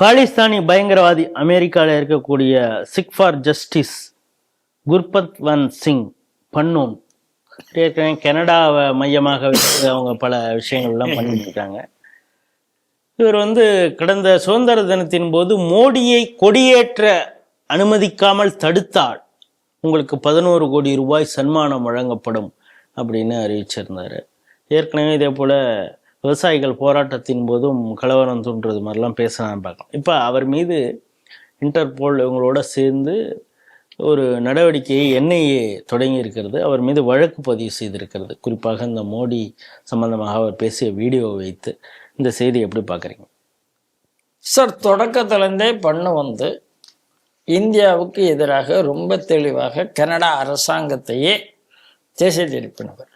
காலிஸ்தானி பயங்கரவாதி அமெரிக்காவில் இருக்கக்கூடிய சிக் ஃபார் ஜஸ்டிஸ் குர்பத்வந்த் சிங் பன்னூன் ஏற்கனவே கனடாவை மையமாக வச்சு அவங்க பல விஷயங்கள்லாம் பண்ணிட்டு இருக்காங்க இவர் வந்து கடந்த சுதந்திர தினத்தின் போது மோடியை கொடியேற்ற அனுமதிக்காமல் தடுத்தால் உங்களுக்கு பதினோரு கோடி ரூபாய் சன்மானம் வழங்கப்படும் அப்படின்னு அறிவிச்சிருந்தார். ஏற்கனவே இதே போல் விவசாயிகள் போராட்டத்தின் போதும் கலவரம் தூண்டுறது மாதிரிலாம் பேசலாம் பார்க்கலாம் இப்போ அவர் மீது இன்டர்போல் இவங்களோட சேர்ந்து ஒரு நடவடிக்கையை என்ஐஏ தொடங்கி இருக்கிறது அவர் மீது வழக்கு பதிவு செய்திருக்கிறது. குறிப்பாக இந்த மோடி சம்பந்தமாக அவர் பேசிய வீடியோ வைத்து. இந்த செய்தி எப்படி பார்க்குறீங்க? சார் தொடக்கத்திலேருந்தே பண்ண வந்து இந்தியாவுக்கு எதிராக ரொம்ப தெளிவாக கனடா அரசாங்கத்தையே திசை திருப்பினவர்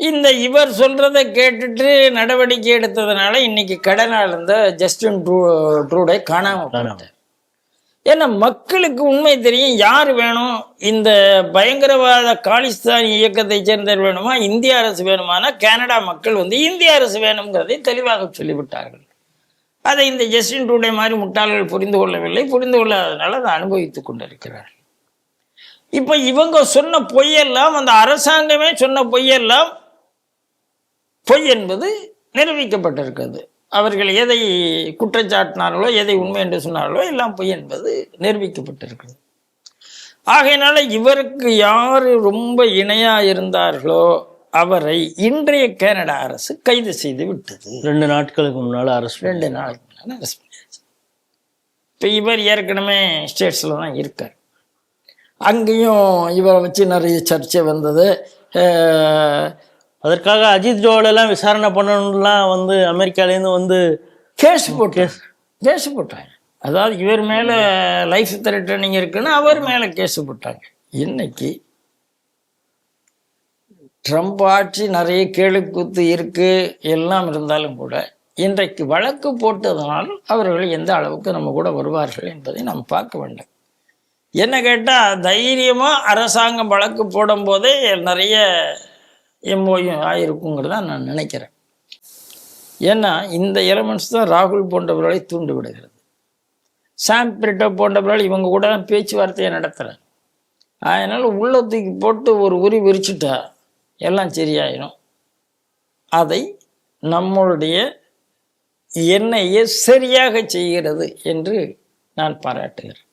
இந்த இவர் சொல்றதை கேட்டுட்டு நடவடிக்கை எடுத்ததுனால இன்னைக்கு கடனால் இருந்த ஜஸ்டின் ட்ரூ ட்ரூடே காணாம போனார் ஏன்னா மக்களுக்கு உண்மை தெரியும் யார் வேணும்? இந்த பயங்கரவாத காலிஸ்தான் இயக்கத்தை சேர்ந்தவர் வேணுமா? இந்திய அரசு வேணுமானா கனடா மக்கள் வந்து இந்திய அரசு வேணுங்கிறதை தெளிவாக சொல்லிவிட்டார்கள். அதை இந்த ஜஸ்டின் ட்ரூடே மாதிரி முட்டாள்கள் புரிந்து கொள்ளவில்லை. புரிந்து கொள்ளாதனால அதை அனுபவித்துக் கொண்டிருக்கிறார்கள். இப்போ இவங்க சொன்ன பொய்யெல்லாம் அந்த அரசாங்கமே சொன்ன பொய்யெல்லாம் பொய் என்பது நிரூபிக்கப்பட்டிருக்கிறது. அவர்கள் எதை குற்றச்சாட்டினார்களோ எதை உண்மை என்று சொன்னார்களோ எல்லாம் பொய் என்பது நிரூபிக்கப்பட்டிருக்கிறது. ஆகையினால இவருக்கு யார் ரொம்ப இணையா இருந்தார்களோ அவரை இன்றைய கனடா அரசு கைது செய்து விட்டது. ரெண்டு நாட்களுக்கு முன்னால் அரசு ரெண்டு நாளைக்கு முன்னாடி அரெஸ்ட் பண்ணியாச்சு. இப்போ இவர் ஏற்கனவே ஸ்டேட்ஸில் தான் இருக்கார். அங்கேயும் இவரை வச்சு நிறைய சர்ச்சை வந்தது. அதற்காக அஜித் ஜோவலெல்லாம் விசாரணை பண்ணணும்லாம் வந்து அமெரிக்காலேருந்து வந்து கேஸ் போட்டு கேஸ் போட்டாங்க அதாவது இவர் மேலே லைஃப் த்ரெட்டனிங் இருக்குன்னு அவர் மேலே கேஸ் போட்டாங்க. இன்னைக்கு ட்ரம்ப் ஆட்சி நிறைய கேளுக்கூத்து இருக்கு எல்லாம் இருந்தாலும் கூட இன்றைக்கு வழக்கு போட்டதனால் அவர்கள் எந்த அளவுக்கு நம்ம கூட வருவார்கள் என்பதை நாம் பார்க்க வேண்டும். என்ன கேட்டால் தைரியமாக அரசாங்கம் வழக்கு போடும்போதே நிறைய எம்ஓயும் ஆயிருக்குங்கிறத நான் நினைக்கிறேன். ஏன்னா இந்த எலமெண்ட்ஸ் தான் ராகுல் போன்றவர்களை தூண்டு விடுகிறது. சாம் பிரிட்டோ போன்றவர்கள் இவங்க கூட தான் பேச்சுவார்த்தையை நடத்துகிறேன் அதனால் உள்ள தூக்கி போட்டு ஒரு உரி விரிச்சுட்டா எல்லாம் சரியாயிடும் அதை நம்மளுடைய எண்ணெயை சரியாக செய்கிறது என்று நான் பாராட்டுகிறேன்.